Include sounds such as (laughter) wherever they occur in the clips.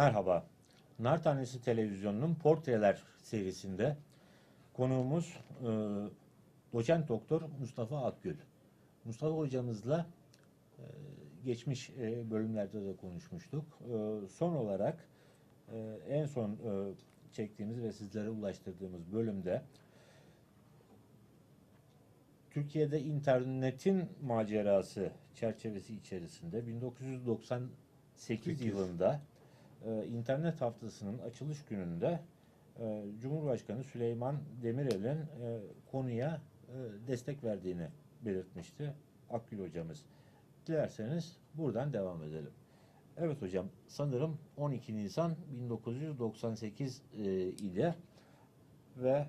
Merhaba. Nar Tanesi Televizyonu'nun Portreler serisinde konuğumuz e, doçent doktor Mustafa Akgül. Mustafa hocamızla e, geçmiş e, bölümlerde de konuşmuştuk. E, son olarak e, en son e, çektiğimiz ve sizlere ulaştırdığımız bölümde Türkiye'de internetin macerası çerçevesi içerisinde 1998 Sekiz. yılında e, internet haftasının açılış gününde e, Cumhurbaşkanı Süleyman Demirel'in e, konuya e, destek verdiğini belirtmişti Akgül hocamız. Dilerseniz buradan devam edelim. Evet hocam sanırım 12 Nisan 1998 e, ile ve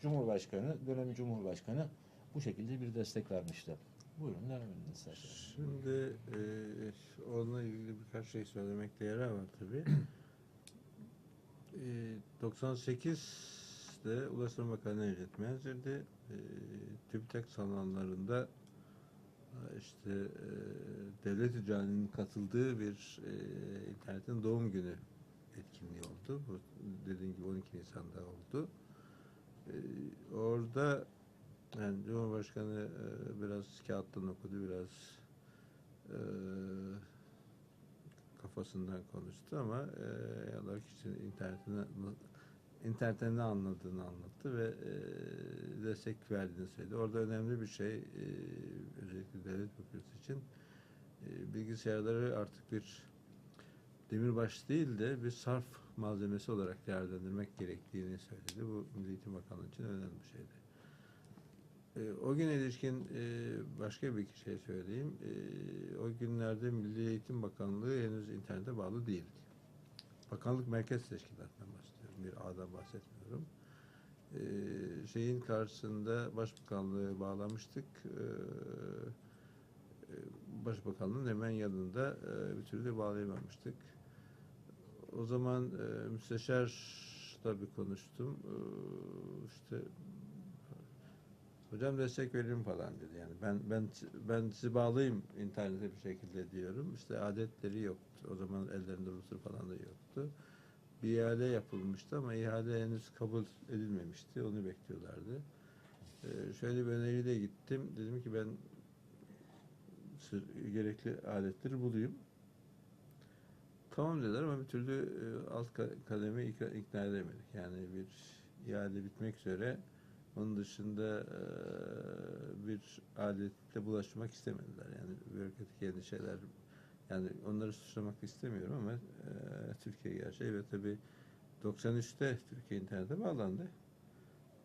Cumhurbaşkanı, dönem Cumhurbaşkanı bu şekilde bir destek vermişti. Buyurun devam edin isterseniz. Şimdi e, onunla ilgili birkaç şey söylemekte yarar var tabii. E, 98'de Ulaştırma Bakanı Necdet Menzil'de e, TÜBİTAK salonlarında e, işte e, devlet icraatının katıldığı bir e, internetin doğum günü etkinliği oldu. Bu dediğim gibi 12 Nisan'da oldu. E, orada yani Cumhurbaşkanı e, biraz kağıttan okudu, biraz e, kafasından konuştu ama e, Allah kişinin internetten ne anladığını anlattı ve e, destek verdiğini söyledi. Orada önemli bir şey e, özellikle devlet fakültesi için e, bilgisayarları artık bir demirbaş değil de bir sarf malzemesi olarak değerlendirmek gerektiğini söyledi. Bu Milli Eğitim Bakanlığı için önemli bir şeydi. E, o gün ilişkin e, başka bir şey söyleyeyim. E, o günlerde Milli Eğitim Bakanlığı henüz internete bağlı değildi. Bakanlık Merkez Teşkilatı'ndan bahsediyorum. Bir ağdan bahsetmiyorum. E, şeyin karşısında Başbakanlığı bağlamıştık. E, Başbakanlığın hemen yanında e, bir türlü bağlayamamıştık. O zaman e, müsteşarla bir konuştum. E, işte Hocam destek veririm falan dedi. Yani ben ben ben sizi bağlayayım internete bir şekilde diyorum. İşte adetleri yoktu. O zaman ellerinde Rusur falan da yoktu. Bir ihale yapılmıştı ama ihale henüz kabul edilmemişti. Onu bekliyorlardı. Ee, şöyle bir öneriyle gittim. Dedim ki ben gerekli aletleri bulayım. Tamam dediler ama bir türlü e, alt ka- kademe ikna edemedik. Yani bir ihale bitmek üzere onun dışında e, bir aletle bulaşmak istemediler. Yani bürokratik endişeler yani onları suçlamak istemiyorum ama e, Türkiye gerçeği ve tabii 93'te Türkiye internete bağlandı.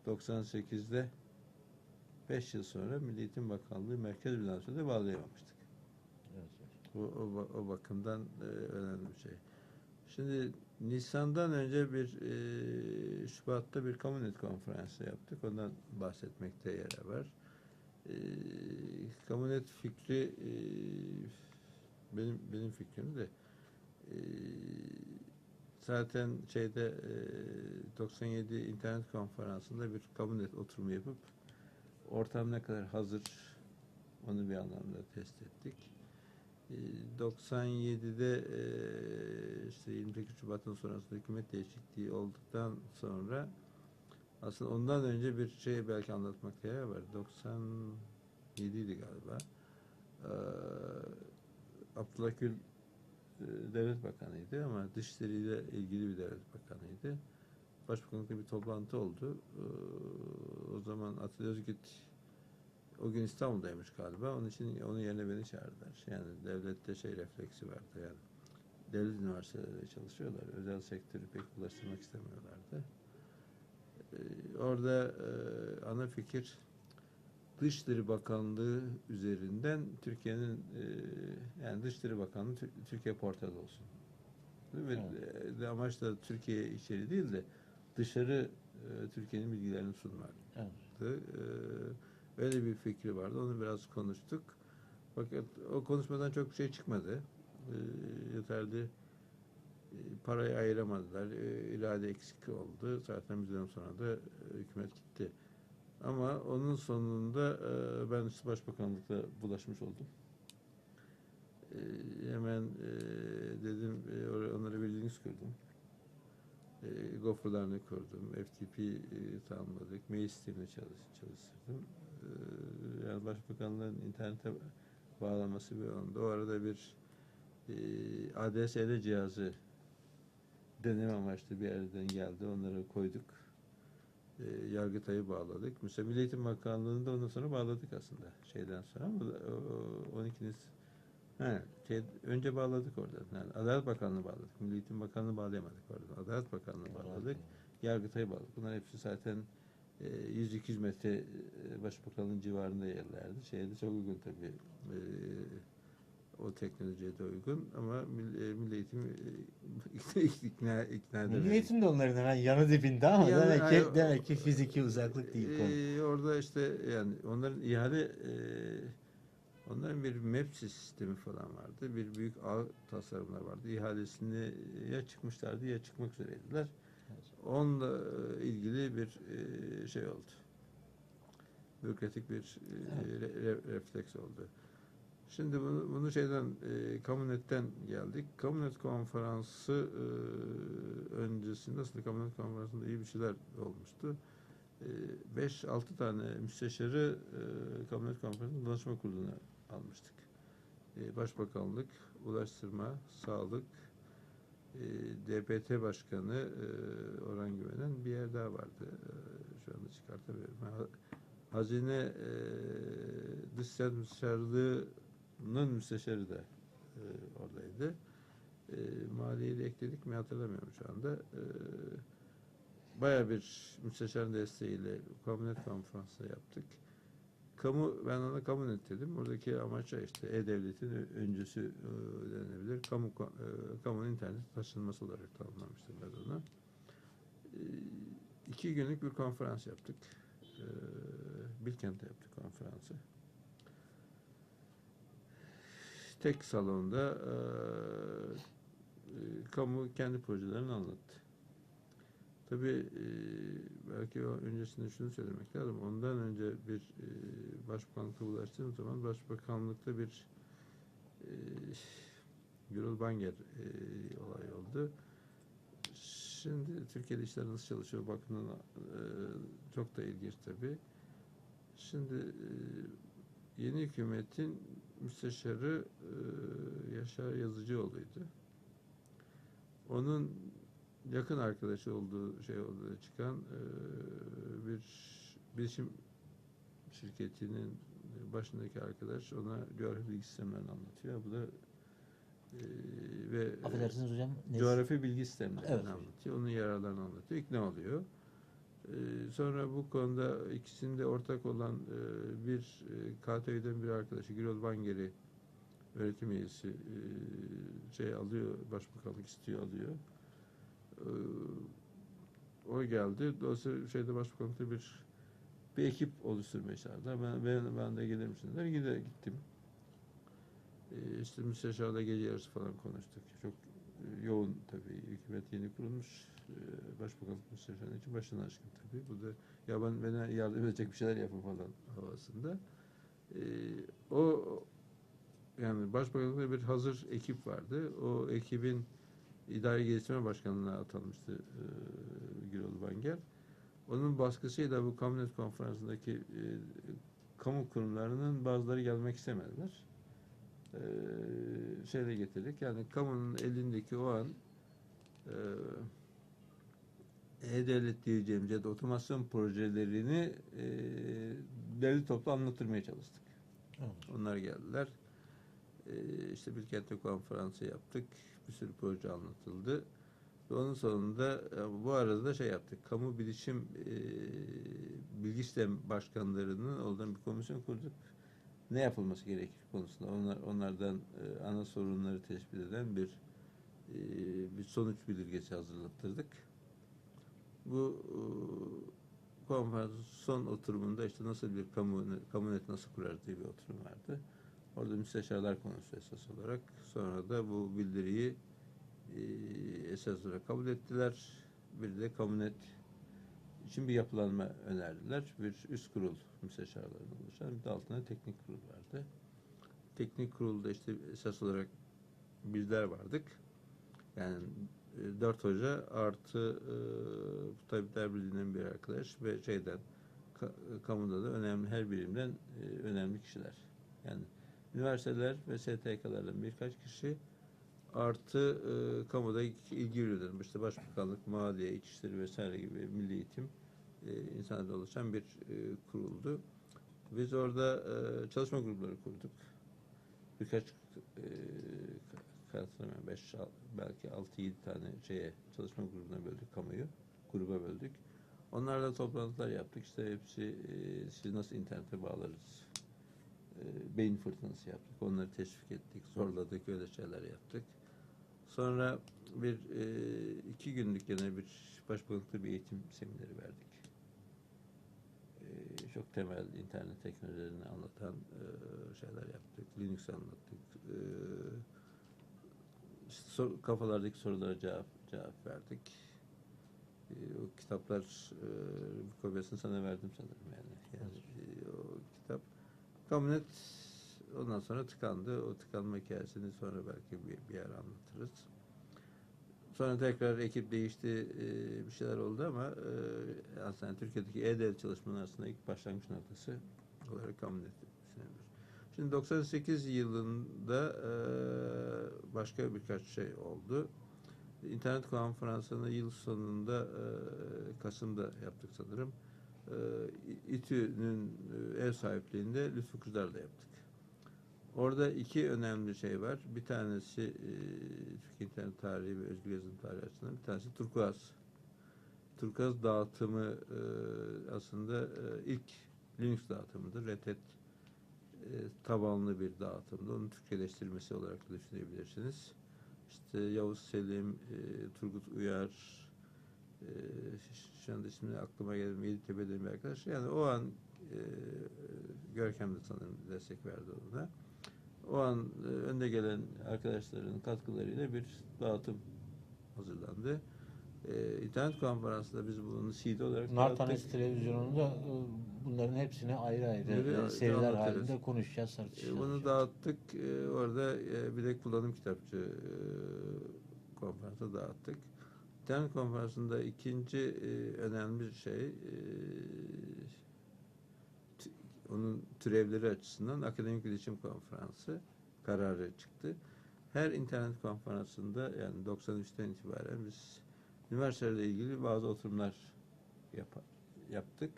98'de 5 yıl sonra Milli Eğitim Bakanlığı Merkez Bilanço'da da bağlayamamıştık. Evet. O, o, o bakımdan e, önemli bir şey. Şimdi Nisan'dan önce bir e, Şubat'ta bir Kamunet konferansı yaptık. Ondan bahsetmekte yarar var. E, Kamunet fikri e, benim benim fikrim de e, zaten şeyde e, 97 internet konferansında bir Kamunet oturumu yapıp ortam ne kadar hazır onu bir anlamda test ettik. E, 97'de e, işte 28 Şubat'ın sonrasında hükümet değişikliği olduktan sonra aslında ondan önce bir şey belki anlatmakta yarar var. 97 idi galiba. Abdullah Gül devlet bakanıydı ama dışişleriyle ilgili bir devlet bakanıydı. Başbakanlıkta bir toplantı oldu. O zaman Atilla Özgüt o gün İstanbul'daymış galiba. Onun için onun yerine beni çağırdılar. Yani devlette şey refleksi vardı yani. Devlet üniversitelerinde çalışıyorlar. Özel sektörü pek bulaştırmak istemiyorlardı. Ee, orada e, ana fikir Dışişleri Bakanlığı üzerinden Türkiye'nin e, yani Dışişleri Bakanlığı Tür- Türkiye portalı olsun. Ve Evet. e, amaç da Türkiye içeri değil de dışarı e, Türkiye'nin bilgilerini sunmak Evet. yaptı. Öyle bir fikri vardı. Onu biraz konuştuk. Fakat o konuşmadan çok bir şey çıkmadı. Ee, yeterli e, parayı ayıramadılar. E, irade eksik oldu. Zaten bizden sonra da e, hükümet gitti. Ama onun sonunda e, ben işte başbakanlıkta bulaşmış oldum. E, hemen e, dedim e, onlara bir kurdum. E, Gopher'larını kurdum. FTP e, tanımladık. Mail sistemini çalış, çalıştırdım. Yani Başbakanlığın internete bağlaması bir oldu. O arada bir e, ADSL cihazı deneme amaçlı bir yerden geldi. Onları koyduk. E, Yargıtay'ı bağladık. Mesela Milli Eğitim Bakanlığı'nı da ondan sonra bağladık aslında. Şeyden sonra ama o- o- 12'nin He, şey, önce bağladık orada. Yani Adalet Bakanlığı bağladık. Milli Eğitim Bakanlığı bağlayamadık orada. Adalet Bakanlığı bağladık. Yargıtay'ı bağladık. Bunlar hepsi zaten 100-200 metre e, Başbakanlığın civarında yerlerdi. Şeyde çok uygun tabii. E, o teknolojiye de uygun ama Milli, e, Milli Eğitim e, (laughs) ikna, ikna Milli edemedik. Eğitim de onların hemen yanı dibinde ama Yani demek ki demek ki fiziki uzaklık değil konu. Ee, orada işte yani onların ihale e, onların bir map sistemi falan vardı. Bir büyük ağ tasarımlar vardı. İhalesini ya çıkmışlardı ya çıkmak üzereydiler. Onunla e, ilgili bir e, şey oldu. Bürokratik bir e, re- re- refleks oldu. Şimdi bunu, bunu şeyden e, Kamunet.'ten geldik. Kamunet konferansı e, öncesinde aslında Kamunet konferansında iyi bir şeyler olmuştu. 5-6 tane müsteşarı e, Kabinet Konferansı'nın danışma kuruluna almıştık. E, Başbakanlık, Ulaştırma, Sağlık, e, DPT Başkanı e, Orhan Güvenen bir yer daha vardı. E, şu anda çıkartamıyorum. Ha- Hazine e, Dış Müsteşarlığı'nın müsteşarı da e, oradaydı. E, de ekledik mi hatırlamıyorum şu anda. E, Baya bir müsteşarın desteğiyle kamunet konferansı yaptık. Kamu, ben ona kamunet dedim. Buradaki amaç o işte e-devletin öncüsü e, denebilir. Kamu, e, kamunun internet taşınması olarak tanımlamıştım ben onu. E, iki günlük bir konferans yaptık. E, Bilkent'te yaptık konferansı. Tek salonda e, e, kamu kendi projelerini anlattı. Tabii e, belki öncesinde şunu söylemek lazım. Ondan önce bir e, başbakanlıkta ulaştığım zaman başbakanlıkta bir e, Gürül Banger e, olay oldu. Şimdi Türkiye'de işler nasıl çalışıyor bakımından e, çok da ilginç tabii. Şimdi e, yeni hükümetin müsteşarı e, Yaşar Yazıcıoğlu'ydu. Onun yakın arkadaşı olduğu şey olduğu çıkan e, bir bilişim şirketinin başındaki arkadaş ona coğrafi bilgi sistemlerini anlatıyor. Bu da e, ve Affedersiniz hocam. ne- coğrafi bilgi sistemlerini Evet. anlatıyor. Onun yararlarını anlatıyor. İkna oluyor. E, sonra bu konuda ikisinde ortak olan e, bir e, KTV'den bir arkadaşı Gürol Banger'i öğretim üyesi e, şey alıyor, başbakanlık istiyor alıyor. Ee, o geldi. Dolayısıyla şeyde başbakanlıkta bir bir ekip oluşturmaya çağırdılar. Ben, ben, ben de gelir misiniz? Der. Gide, gittim. Ee, işte müsteşarla gece yarısı falan konuştuk. Çok e, yoğun tabii. Hükümet yeni kurulmuş. Ee, başbakanlık müsteşarının için başına aşkın tabii. Bu da ya ben bana yardım edecek bir şeyler yapın falan havasında. Ee, o yani başbakanlıkta bir hazır ekip vardı. O ekibin İdari Geliştirme Başkanlığı'na atanmıştı e, Gürol Banger. Onun baskısıyla bu Kamunet Konferansı'ndaki e, kamu kurumlarının bazıları gelmek istemediler. E, şeyle getirdik. Yani kamunun elindeki o an e, e-devlet diyeceğimiz ya da otomasyon projelerini e, derli toplu anlatırmaya çalıştık. Evet. Onlar geldiler. Ee, işte Bilkent'te konferansı yaptık. Bir sürü proje anlatıldı. Ve onun sonunda e, bu arada da şey yaptık. Kamu bilişim e, bilgi sistem başkanlarının oradan bir komisyon kurduk. Ne yapılması gerekir konusunda onlar, onlardan e, ana sorunları tespit eden bir e, bir sonuç bildirgesi hazırlattırdık. Bu e, konferans son oturumunda işte nasıl bir kamu kamunet nasıl kurar diye bir oturum vardı. Orada müsteşarlar konusu esas olarak. Sonra da bu bildiriyi e, esas olarak kabul ettiler. Bir de kamunet için bir yapılanma önerdiler. Bir üst kurul müsteşarlarından oluşan bir de altında teknik kurul vardı. teknik kurulda işte esas olarak bizler vardık. Yani e, dört hoca artı e, Tabipler Birliği'nden bir arkadaş ve şeyden ka- kamuda da önemli her birimden e, önemli kişiler. Yani üniversiteler ve STK'lardan birkaç kişi artı e, kamuda ilgi ürünleri işte Başbakanlık, Maliye, İçişleri vesaire gibi Milli Eğitim e, insanlarla oluşan bir e, kuruldu. Biz orada e, çalışma grupları kurduk. Birkaç e, hatırlamıyorum 5 belki 6-7 tane şeye çalışma grubuna böldük kamuyu. Gruba böldük. Onlarla toplantılar yaptık. İşte hepsi e, sizi nasıl internete bağlarız? E, beyin fırtınası yaptık. Onları teşvik ettik, zorladık, öyle şeyler yaptık. Sonra bir e, iki günlük yine bir başbakanlıkta bir eğitim semineri verdik. E, çok temel internet teknolojilerini anlatan şeyler yaptık. Linux anlattık. Kafalardaki sorulara cevap cevap verdik. O kitaplar kopyasını sana verdim sanırım yani. yani Kamunet ondan sonra tıkandı. O tıkanma hikayesini sonra belki bir, bir yer anlatırız. Sonra tekrar ekip değişti, e, bir şeyler oldu ama e, aslında Türkiye'deki E-Devlet çalışmaları arasında ilk başlangıç noktası olarak Kamunet düşünebilir. Şimdi 98 yılında e, başka birkaç şey oldu. İnternet konferansını yıl sonunda e, Kasım'da yaptık sanırım. E, İTÜ'nün e, ev sahipliğinde Lütfü Kızlar'la yaptık. Orada iki önemli şey var. Bir tanesi e, internet tarihi ve özgür yazım tarihi açısından bir tanesi turkuaz. Turkuaz dağıtımı e, aslında ilk Linux dağıtımıdır. Red Hat tabanlı bir dağıtımdı. Onun Türkçeleştirilmesi olarak da düşünebilirsiniz. İşte Yavuz Selim, e, Turgut Uyar, e, şu anda ismini aklıma gelmiyor. Yeditepe'den bir arkadaş. Yani o an e, Görkem de sanırım destek verdi ona. O an e, önde gelen arkadaşların katkılarıyla bir dağıtım hazırlandı. E, internet konferansında biz bunu CD olarak Nar dağıttık. Tanesi televizyonunda e, bunların hepsini ayrı ayrı Ayrı e, seriler anlatırız. halinde konuşacağız, E, tartışacağız. Bunu dağıttık. E, Orada e, bir de kullanım kitapçı e, konferansa dağıttık. İnternet konferansında ikinci e, önemli şey e, onun türevleri açısından akademik iletişim konferansı kararı çıktı. Her internet konferansında yani 93'ten itibaren biz üniversitelerle ilgili bazı oturumlar yapa- yaptık.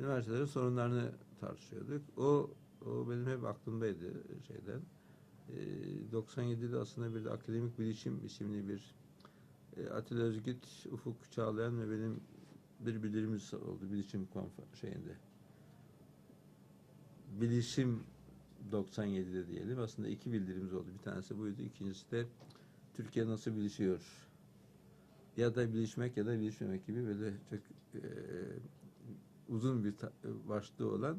Üniversitelerin sorunlarını tartışıyorduk. O, o benim hep aklımdaydı şeyden. Ee, 97'de aslında bir de akademik bilişim isimli bir e, Atilla Özgüt, Ufuk Çağlayan ve benim bir bildirimiz oldu bilişim şeyinde. Bilişim 97'de diyelim. Aslında iki bildirimiz oldu. Bir tanesi buydu. İkincisi de Türkiye nasıl bilişiyor? Ya da bilişmek ya da bilişmemek gibi böyle çok e, uzun bir ta- başlığı olan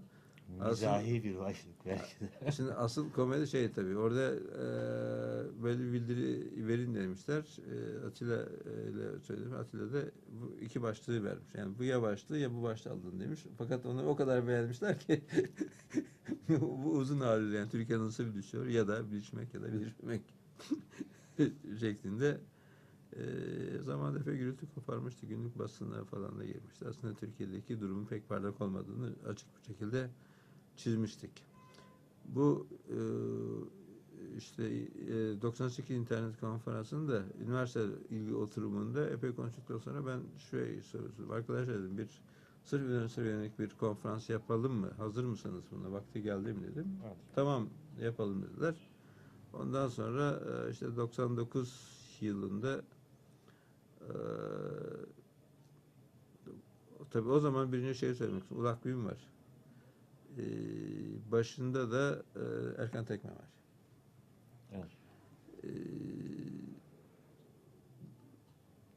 Mizahi bir başlık belki de. (laughs) Şimdi asıl komedi şey tabii. Orada e, böyle bir bildiri verin demişler. E, Atilla e, ile söyledim. Atilla da bu iki başlığı vermiş. Yani bu ya başlığı ya bu başlığı aldın demiş. Fakat onu o kadar beğenmişler ki (laughs) bu uzun haliyle yani Türkiye nasıl bilişiyor ya da bilişmek ya da bilişmemek (laughs) şeklinde e, zaman epey gürültü koparmıştı. Günlük basına falan da girmişti. Aslında Türkiye'deki durumun pek parlak olmadığını açık bir şekilde çizmiştik. Bu e, işte e, 98 internet konferansında üniversite ilgi oturumunda epey konuştuktan sonra ben şöyle sorusu arkadaşlar dedim bir sırf üniversiteye yönelik bir konferans yapalım mı? Hazır mısınız buna? Vakti geldi mi dedim. Evet. Tamam yapalım dediler. Ondan sonra e, işte 99 yılında e, tabii o zaman birinci şey söylemek istiyorum. Ulak Büyüm var. E, başında da e, Erkan Tekme var. Evet. E,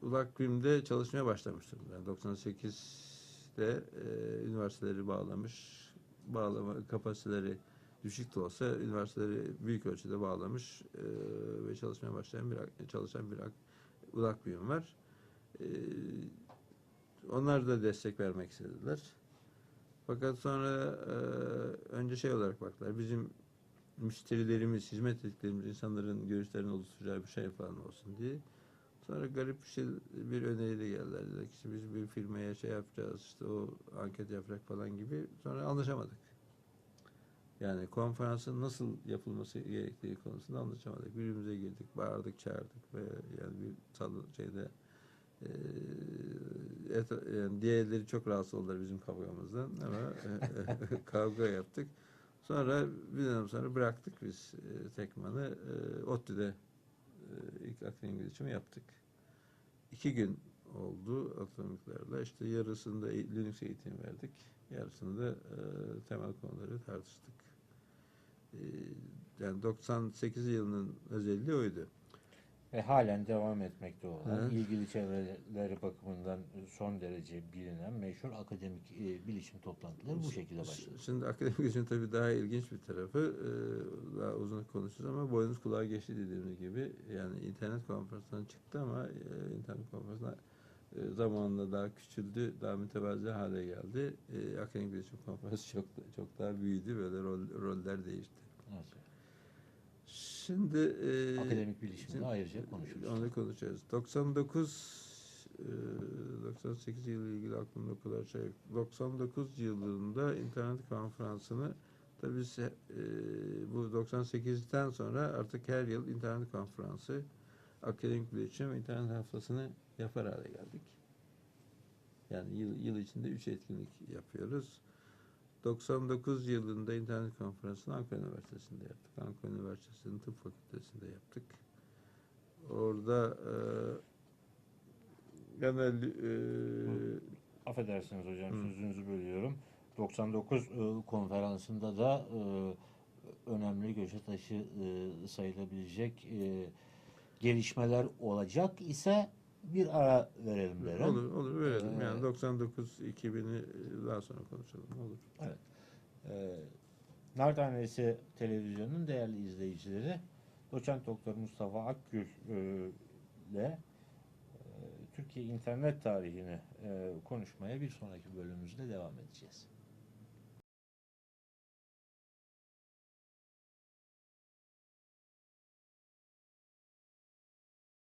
Ulak Büyüm'de çalışmaya başlamıştım. Ben 98'de e, üniversiteleri bağlamış, bağlama kapasiteleri düşük de olsa üniversiteleri büyük ölçüde bağlamış e, ve çalışmaya başlayan bir çalışan bir ak- ulak büyüm var. E, onlar da destek vermek istediler. Fakat sonra e, önce şey olarak baktılar. Bizim müşterilerimiz, hizmet ettiklerimiz insanların görüşlerini oluşturacağı bir şey falan olsun diye. Sonra garip bir şey bir öneriyle geldiler. Dediler ki biz bir firmaya şey yapacağız işte o anket yapacak falan gibi. Sonra anlaşamadık. Yani konferansın nasıl yapılması gerektiği konusunda anlaşamadık. Birbirimize girdik, bağırdık, çağırdık ve yani bir şeyde et, yani diğerleri çok rahatsız oldular bizim kavgamızdan ama (laughs) kavga yaptık. Sonra bir dönem sonra bıraktık biz e, Tekman'ı. E, ODTÜ'de e, ilk akademik iletişimi yaptık. İki gün oldu atomiklerle. İşte yarısında e- Linux eğitimi verdik. Yarısında e, temel konuları tartıştık. E, yani 98 yılının özelliği oydu. Ve halen devam etmekte olan, Evet. ilgili çevreleri bakımından son derece bilinen meşhur akademik e, bilişim toplantıları bu şekilde başladı. Şimdi akademik için tabii daha ilginç bir tarafı e, daha uzun konuşacağız ama boynuz kulağa geçti dediğimiz gibi yani internet konferansından çıktı ama e, internet konferansına e, zamanla daha küçüldü, daha mütevazi hale geldi. E, akademik iletişim konferansı (laughs) çok çok daha büyüdü, böyle rol, roller değişti. Evet. Şimdi e, Akademik bilişimde ayrıca konuşuruz. Onu konuşacağız. 99 e, 98 yılı ilgili aklımda o kadar şey yok. 99 yılında internet konferansını tabii e, bu 98'den sonra artık her yıl internet konferansı akademik iletişim internet haftasını yapar hale geldik. Yani yıl, yıl içinde 3 etkinlik yapıyoruz. 99 yılında internet konferansını Ankara Üniversitesi'nde yaptık. Ankara Üniversitesi'nin tıp fakültesinde yaptık. Orada e, genel e, Affedersiniz hocam Hı. sözünüzü bölüyorum. 99 e, konferansında da e, önemli göçe taşı e, sayılabilecek e, gelişmeler olacak ise bir ara verelim derim. olur olur verelim. Ee, Yani 99 2000'i daha sonra konuşalım. Olur. E, Nar Tanesi Televizyonu'nun değerli izleyicileri Doçent Doktor Mustafa Akgül e, ile e, Türkiye internet tarihini e, konuşmaya bir sonraki bölümümüzde devam edeceğiz.